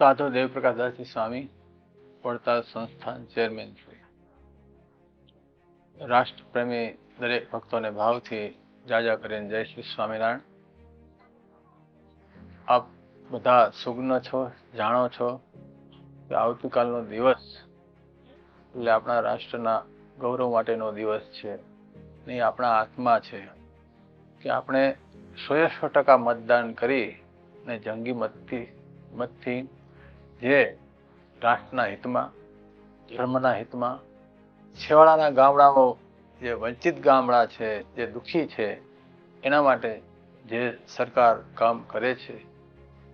સાધુ દેવપ્રકાશ દાસજી સ્વામી પડતાલ સંસ્થાન ચેરમેન શ્રી રાષ્ટ્રપ્રેમી દરેક ભક્તોને ભાવથી જાજા કરીને જય શ્રી સ્વામિનારાયણ. આપ બધા સુગ્ન છો, જાણો છો કે આવતીકાલનો દિવસ એટલે આપણા રાષ્ટ્રના ગૌરવ માટેનો દિવસ છે ને આપણા હાથમાં છે કે આપણે સોએ સો ટકા મતદાન કરી ને જંગી મતથી મતથી જે રાષ્ટ્રના હિતમાં, ધર્મના હિતમાં છેવાડાના ગામડાઓ જે વંચિત ગામડા છે, જે દુઃખી છે, એના માટે જે સરકાર કામ કરે છે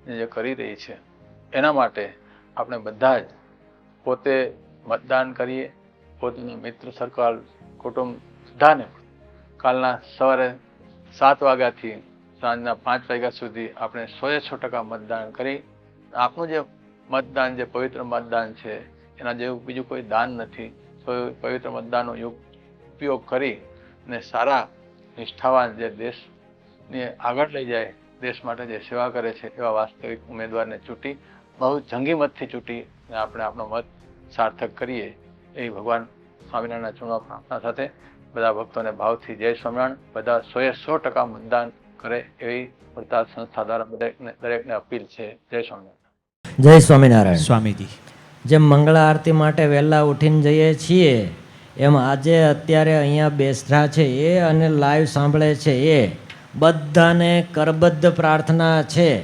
જે કરી રહી છે, એના માટે આપણે બધા જ પોતે મતદાન કરીએ, પોતાના મિત્ર સર્કલ, કુટુંબ બધાને કાલના સવારે સાત વાગ્યાથી સાંજના પાંચ વાગ્યા સુધી આપણે સોએ સો ટકા મતદાન કરી. આપણું જે મતદાન, જે પવિત્ર મતદાન છે, એના જેવું બીજું કોઈ દાન નથી. પવિત્ર મતદાનનો યોગ ઉપયોગ કરી ને સારા નિષ્ઠાવાન જે દેશને આગળ લઈ જાય દેશ માટે જે સેવા કરે છે એવા વાસ્તવિક ઉમેદવારને ચૂંટી બહુ જંગી મતથી ચૂંટી ને આપણે આપણો મત સાર્થક કરીએ એ ભગવાન સ્વામિનારાયણના ચૂંટણી પ્રાર્થના સાથે બધા ભક્તોને ભાવથી જય સ્વામિનારાયણ. બધા સોએ સો ટકા મતદાન કરે એવી વડતાલ સંસ્થા દ્વારા દરેકને દરેકને અપીલ છે. જય સ્વામિનારાયણ. જય સ્વામિનારાયણ. સ્વામીજી. જેમ મંગળા આરતી માટે વહેલા ઉઠીને જઈએ છીએ એમ આજે અત્યારે અહીંયા બેસરા છે એ અને લાઈવ સાંભળે છે એ. બધાને કરબદ્ધ પ્રાર્થના છે.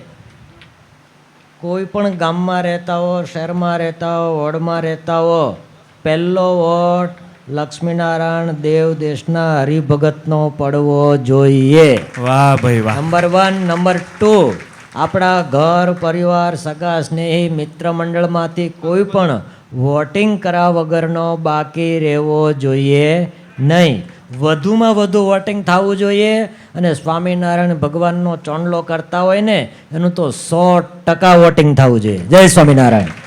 કોઈ પણ ગામમાં રહેતા હો શહેરમાં રહેતા હો વોર્ડમાં રહેતા હો પહેલો વોટ લક્ષ્મીનારાયણ દેવ દેશના હરિભગતનો પડવો જોઈએ. વાહ ભાઈ વાહ. નંબર વન નંબર ટુ આપણા ઘર, પરિવાર, સગા, સ્નેહી, મિત્ર મંડળમાંથી કોઈ પણ વોટિંગ કરા વગરનો બાકી રહેવો જોઈએ નહીં. વધુમાં વધુ વોટિંગ થવું જોઈએ અને સ્વામિનારાયણ ભગવાનનો ચોંડલો કરતા હોય ને, એનું તો સો ટકા વોટિંગ થવું જોઈએ. જય સ્વામિનારાયણ.